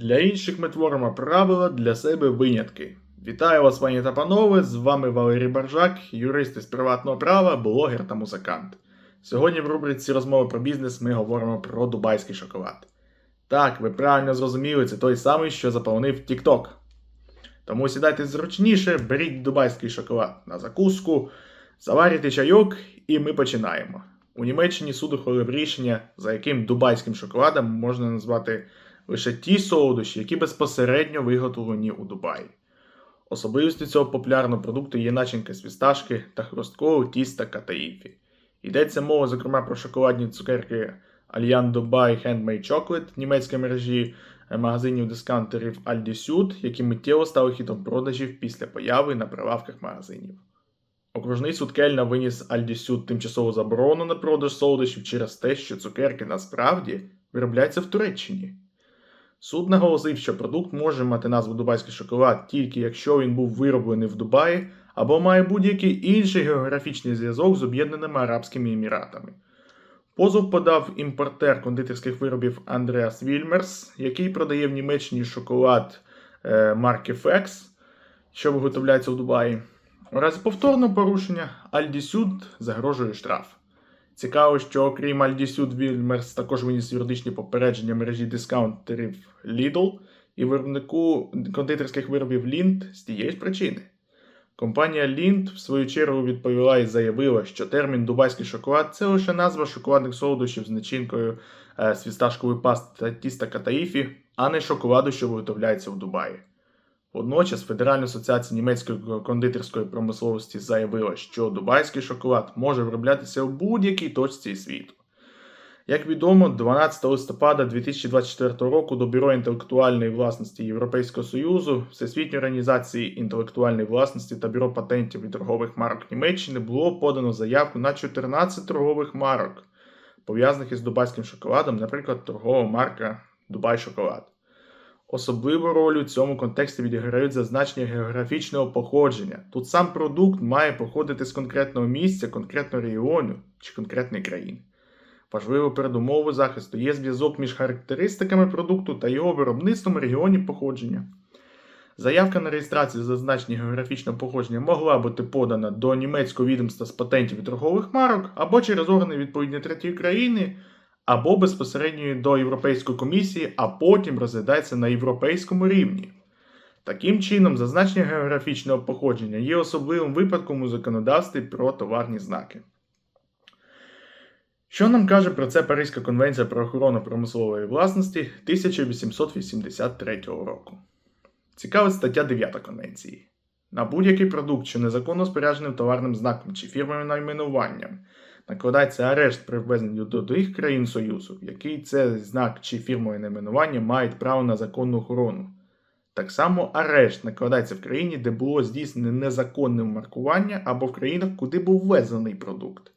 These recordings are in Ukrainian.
Для інших ми творимо правила, для себе винятки. Вітаю вас, пані та панове! З вами Валерій Баржак, юрист із приватного права, блогер та музикант. Сьогодні в рубриці розмови про бізнес ми говоримо про дубайський шоколад. Так, ви правильно зрозуміли, це той самий, що заполонив TikTok. Тому сідайте зручніше, беріть дубайський шоколад на закуску, заварюйте чайок, і ми починаємо. У Німеччині суд ухвалив рішення, за яким дубайським шоколадом можна назвати лише ті солодощі, які безпосередньо виготовлені у Дубаї. Особливістю цього популярного продукту є начинка з фісташки та хрусткового тіста катаїфі. Йдеться мова, зокрема, про шоколадні цукерки Allian Dubai Handmade Chocolate німецької мережі е, магазинів дискаунтерів Aldi Süd, які миттєво стали хітом продажів після появи на прилавках магазинів. Окружний суд Кельна виніс Aldi Süd тимчасову заборону на продаж солодощів через те, що цукерки насправді виробляються в Туреччині. Суд наголосив, що продукт може мати назву Дубайський шоколад тільки якщо він був вироблений в Дубаї або має будь-який інший географічний зв'язок з Об'єднаними Арабськими Еміратами. Позов подав імпортер кондитерських виробів Андреас Вільмерс, який продає в Німеччині шоколад е, марки Fex, що виготовляється в Дубаї. У разі повторного порушення Süd загрожує штраф. Цікаво, що окрім Süd, Вільмерс також виніс юридичні попередження мережі дискаунтерів Lidl і виробнику кондитерських виробів Lindt з тієї ж причини. Компанія Lindt, в свою чергу, відповіла і заявила, що термін дубайський шоколад це лише назва шоколадних солодощів з начинкою е, з фісташкової пасти та тіста катаїфі, а не шоколаду, що виготовляється в Дубаї. Водночас Федеральна асоціація німецької кондитерської промисловості заявила, що дубайський шоколад може вироблятися в будь-якій точці світу. Як відомо, 12 листопада 2024 року до Бюро інтелектуальної власності Європейського Союзу, Всесвітньої організації інтелектуальної власності та Бюро патентів і торгових марок Німеччини було подано заявку на 14 торгових марок, пов'язаних із дубайським шоколадом, наприклад, торгова марка Дубай Шоколад. Особливу роль у цьому контексті відіграють зазначення географічного походження. Тут сам продукт має походити з конкретного місця, конкретного регіону чи конкретної країни. Важливою передумовою захисту є зв'язок між характеристиками продукту та його виробництвом регіоні походження. Заявка на реєстрацію зазначення географічного походження могла бути подана до німецького відомства з патентів і торгових марок або через органи відповідної третьої країни, або безпосередньо до Європейської комісії, а потім розглядається на європейському рівні. Таким чином, зазначення географічного походження є особливим випадком у законодавстві про товарні знаки. Що нам каже про це Паризька конвенція про охорону промислової власності 1883 року? Цікава стаття 9 конвенції. На будь-який продукт, що незаконно спорядженим товарним знаком чи фірмовим найменуванням, накладається арешт при ввезенні до тих країн Союзу, який цей знак чи фірмове найменування мають право на законну охорону. Так само арешт накладається в країні, де було здійснене незаконне маркування або в країнах, куди був ввезений продукт.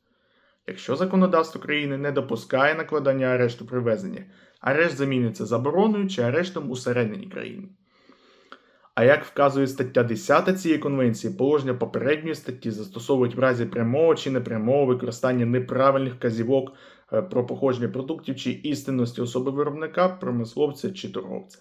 Якщо законодавство країни не допускає накладання арешту при ввезенні, арешт заміниться забороною чи арештом усередині країни. А як вказує стаття 10 цієї конвенції, положення попередньої статті застосовують в разі прямого чи непрямого використання неправильних вказівок е, про походження продуктів чи істинності особи виробника, промисловця чи торговця.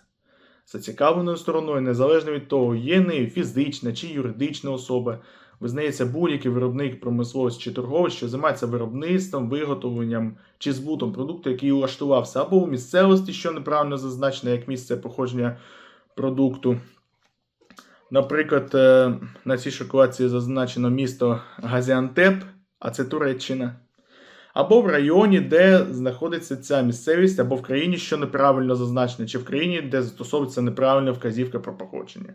Зацікавленою стороною, незалежно від того, є нею фізична чи юридична особа, визнається будь-який виробник, промисловець чи торговець, що займається виробництвом, виготовленням чи збутом продукту, який улаштувався або у місцевості, що неправильно зазначено як місце походження продукту. Наприклад, е, на цій шоколадці зазначено місто Газіантеп, а це Туреччина. Або в районі, де знаходиться ця місцевість, або в країні, що неправильно зазначено, чи в країні, де застосовується неправильна вказівка про походження.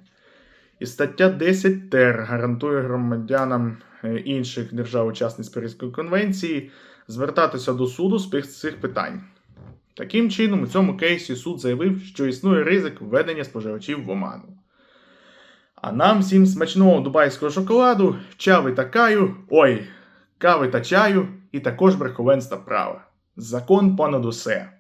І стаття 10 ТЕР гарантує громадянам е, інших держав-учасниць Паризької конвенції звертатися до суду з цих питань. Таким чином, у цьому кейсі суд заявив, що існує ризик введення споживачів в оману. А нам всім смачного дубайського шоколаду, чави та каю, ой, кави та чаю, і також верховенства права. Закон понад усе.